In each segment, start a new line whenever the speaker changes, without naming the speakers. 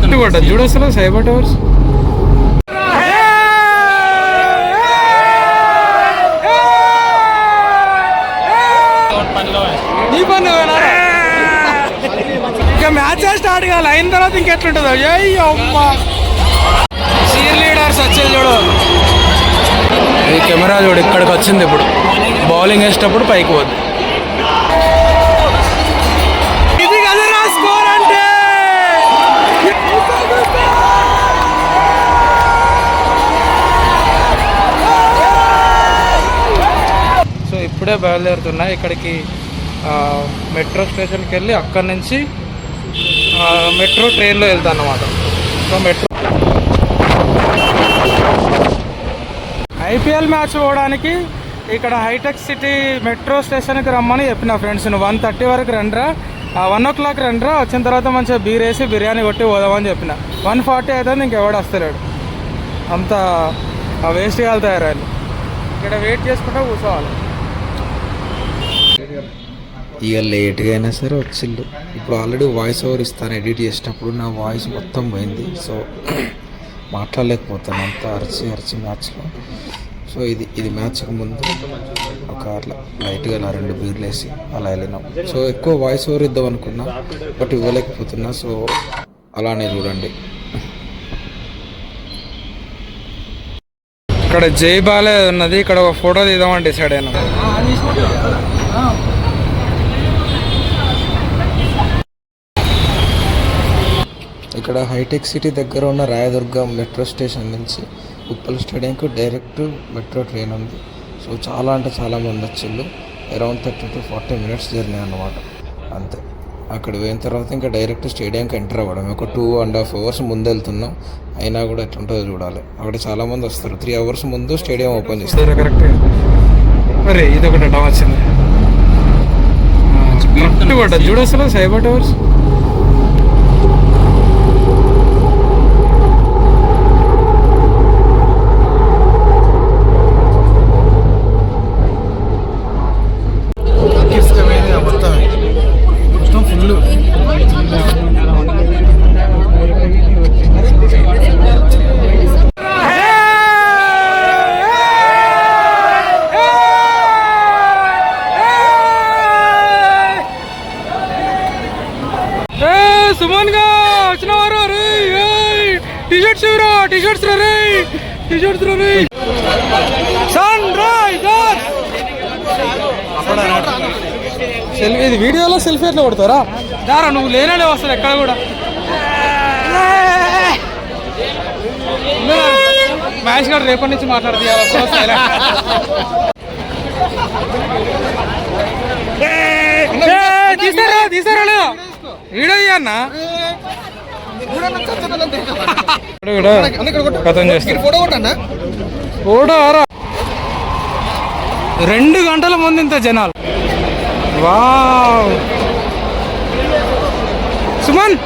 కొట్ట చూడు అసలు సైబర్ టవర్స్? ఇక మ్యాచ్ స్టార్ట్ కావాలి అయిన తర్వాత ఇంకెట్లుంటుందో? ఏయ్ అమ్మా. సీర్ లీడర్స్ వచ్చేది చూడు. ఈ కెమెరా చూడు ఇక్కడికి వచ్చింది ఇప్పుడు. బౌలింగ్ వేసేటప్పుడు పైకి పోద్ది. ఇప్పుడే బయలుదేరుతున్నా. ఇక్కడికి మెట్రో స్టేషన్కి వెళ్ళి అక్కడి నుంచి మెట్రో ట్రైన్లో వెళ్తాను అన్నమాట సో మెట్రో ఐపీఎల్ మ్యాచ్ పోవడానికి ఇక్కడ హైటెక్ సిటీ మెట్రో స్టేషన్కి రమ్మని చెప్పిన ఫ్రెండ్స్ వన్ థర్టీ వరకు రండ్రా వన్ ఓ క్లాక్ రండ్రా వచ్చిన తర్వాత మంచిగా బీర్ వేసి బిర్యానీ కొట్టి పోదామని చెప్పిన. వన్ ఫార్టీ అయితే ఇంకెవడు వస్తలేడు. అంత వేస్ట్ కావాలి తయారాలి ఇక్కడ వెయిట్ చేసుకుంటూ కూర్చోవాలి.
ఇక లేట్గా అయినా సరే వచ్చిళ్ళు ఇప్పుడు ఆల్రెడీ వాయిస్ ఓవర్ ఇస్తాను ఎడిట్ చేసినప్పుడు నా వాయిస్ మొత్తం పోయింది. సో మాట్లాడలేకపోతాను అంతా అరిచి అరిచి మ్యాచ్లో సో ఇది ఇది మ్యాచ్కి ముందు ఒక అట్లా లైట్గా అలా రెండు బీర్లు వేసి అలా వెళ్ళినాం. సో ఎక్కువ వాయిస్ ఓవర్ ఇద్దాం అనుకున్నా బట్ ఇవ్వలేకపోతున్నా. సో అలానే చూడండి.
ఇక్కడ జై బాలే ఉన్నది. ఇక్కడ ఒక ఫోటో తీద్దామని డిసైడ్ అయినా.
ఇక్కడ హైటెక్ సిటీ దగ్గర ఉన్న రాయదుర్గం మెట్రో స్టేషన్ నుంచి ఉప్పల్ స్టేడియంకు డైరెక్ట్ మెట్రో ట్రైన్ ఉంది. సో చాలా అంటే చాలా మంది వచ్చిళ్ళు. Around thirty to forty minutes journey అన్నమాట. అంతే. అక్కడ పోయిన తర్వాత ఇంకా డైరెక్ట్ స్టేడియంకి ఎంటర్ అవ్వడం. ఒక టూ అండ్ హాఫ్ అవర్స్ ముందు వెళ్తున్నాం. అయినా కూడా ఎట్లుంటుందో చూడాలి. అక్కడ చాలా మంది వస్తారు. త్రీ అవర్స్ ముందు స్టేడియం ఓపెన్ చేస్తారు.
కరెక్ట్. మరి ఇది ఒకటి వచ్చింది. కరెక్ట్ చూడు అసలు సైబర్ టవర్స్ ఏ సుమన్గా వచ్చిన వారు రే టీ షర్ట్స్ ఎవరా టీ షర్ట్స్ రే టీ షర్ట్స్ రే సన్ రైజర్స్ సెల్ఫీ ఇది వీడియోలో సెల్ఫీ ఎట్లా కొడతారా? దారా నువ్వు లేనలే వస్తుంది ఎక్కడ కూడా. మ్యాచ్ గారు రేపటి నుంచి మాట్లాడుతుంది తీసారా తీసారా వీడియో అన్న. కథం చేస్తా. ఫోటో రెండు గంటల ముందు ఇంత జనాలు. వావ్. సుమన్!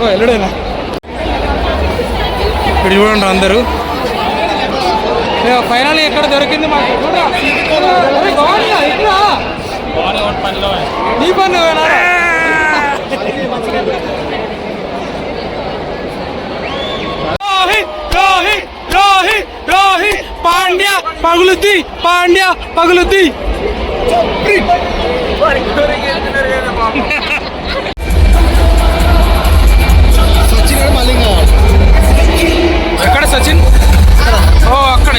ఓ ఎల్లుడేనా? ఇక్కడ చూడండి అందరూ. ఫైనల్ ఎక్కడ దొరికింది మాకు. చూడరా. అరే బాగుందా? నీ పని రోహిత్ రోహిత్! పాండ్య పగులుద్ది. పాండ్య పగులుద్ది ఎక్కడ సచిన్? ఓ అక్కడ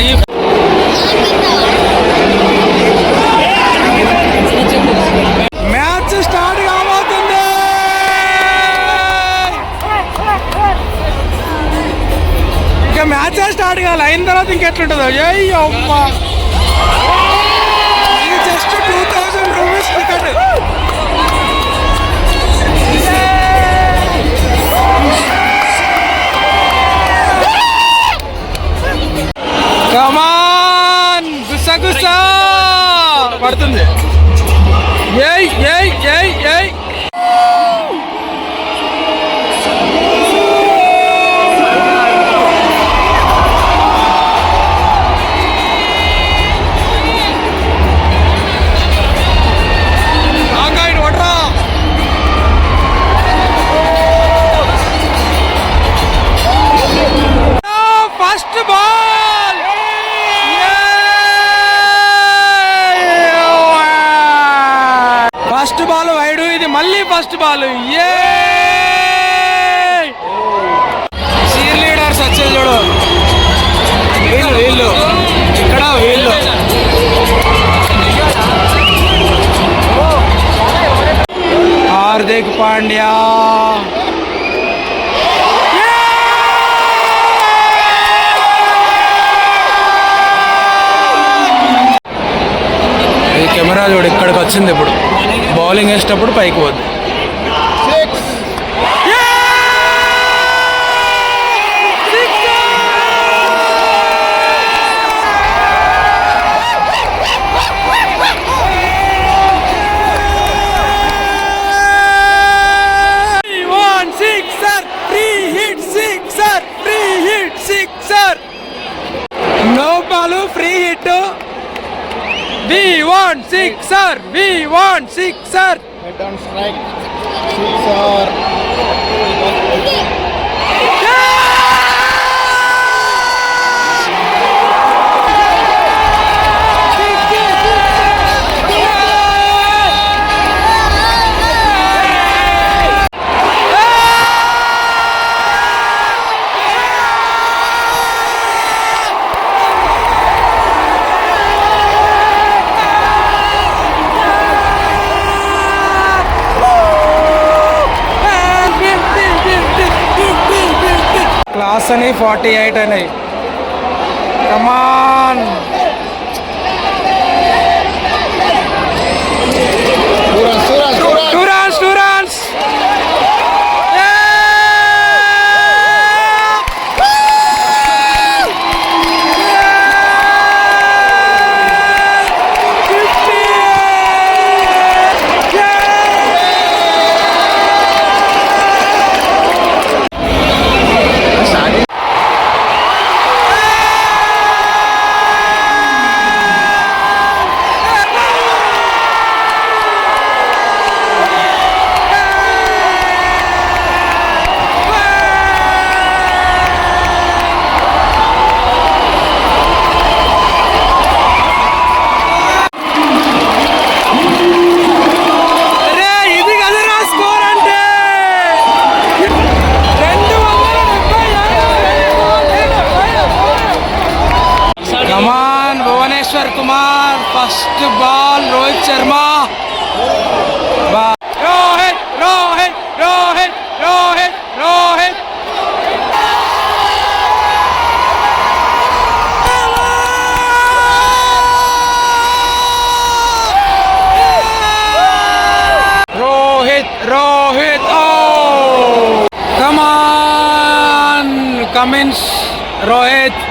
అయిన తర్వాత ఇంకెట్లుంటుందో? అయ్యో అమ్మా. హార్దిక్ పాండ్యా. ఈ కెమెరా చూడు ఇక్కడికి వచ్చింది ఇప్పుడు. బౌలింగ్ వేసేటప్పుడు పైకి పోద్ది. Sixer, we want sixer.
Head on strike. Sixer.
Class అని ఫార్టీ ఎయిట్ అయినాయి కమాన్ రోహిత్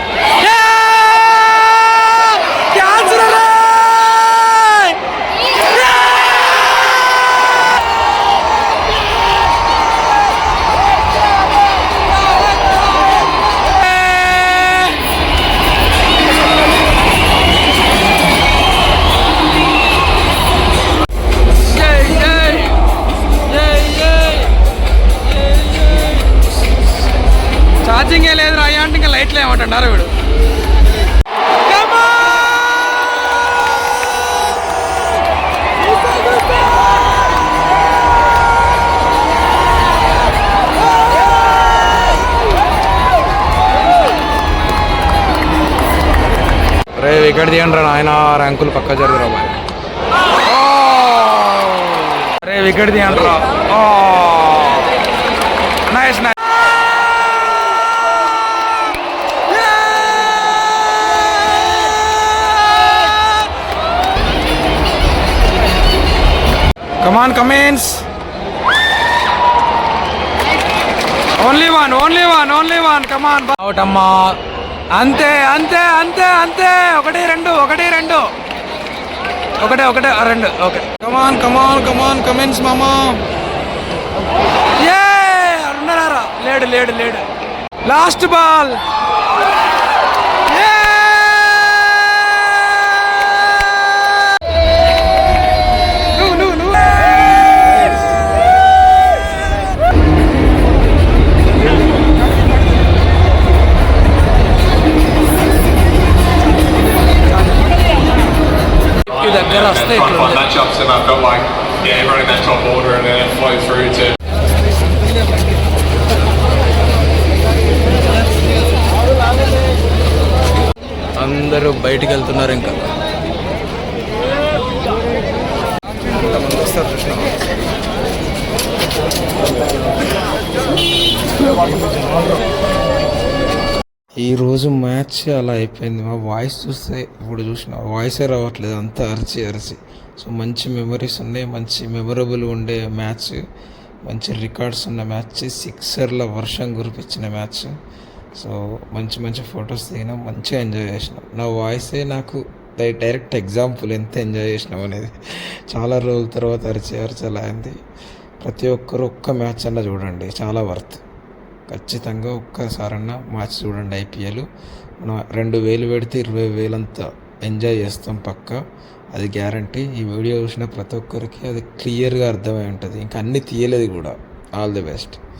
ఛార్జింగ్ లేదు అయ్యా అంటే ఇంకా లైట్లు ఏమంటున్నారు వీడు! రే వికెట్ తీయండి రా నాయన ర్యాంకులు పక్క జరుగురా బాయ్ రే వికెట్ తీయండి రా nice nice come on Cummins only one only one only one come on out అమ్మా అంతే అంతే అంతే అంతే. ఒకటి రెండు ఒకటి రెండు. ఒకటే ఒకటే రెండు okay. Come on come on come on Cummins మామా ఏ ఉన్నారా? లేడు లేడు లేడు.
Last ball Yeah, running that top order and then it flowed through to
అందరూ బయటికి వెళ్తున్నారు ఇంకా. వస్తారు చూసినావా? ఈ మ్యాచ్ అలా అయిపోయింది. మా వాయిస్ చూస్తే ఇప్పుడు చూసిన వాయిసే రావట్లేదు. అంతా అరిచి అరిచి. సో మంచి మెమరీస్ ఉన్నాయి మంచి మెమొరబుల్ ఉండే మ్యాచ్ మంచి రికార్డ్స్ ఉన్న మ్యాచ్ సిక్సర్ల వర్షం కురిపించిన మ్యాచ్ సో మంచి మంచి ఫొటోస్ దిగినాం మంచిగా ఎంజాయ్ చేసినాం. నా వాయిసే నాకు డైరెక్ట్ ఎగ్జాంపుల్ ఎంత ఎంజాయ్ చేసినాం అనేది చాలా రోజుల తర్వాత అరిచి అరిచి అయింది ప్రతి ఒక్కరు ఒక్క మ్యాచ్ అన్న చూడండి చాలా వర్త్ ఖచ్చితంగా ఒక్కసారన్నా మ్యాచ్ చూడండి ఐపీఎల్ మనం రెండు వేలు పెడితే ఇరవై వేలంతా ఎంజాయ్ చేస్తాం పక్కా. అది గ్యారంటీ ఈ వీడియో చూసిన ప్రతి ఒక్కరికి అది క్లియర్గా అర్థమై ఉంటుంది. ఇంకా అన్నీ తీయలేదు కూడా. All the best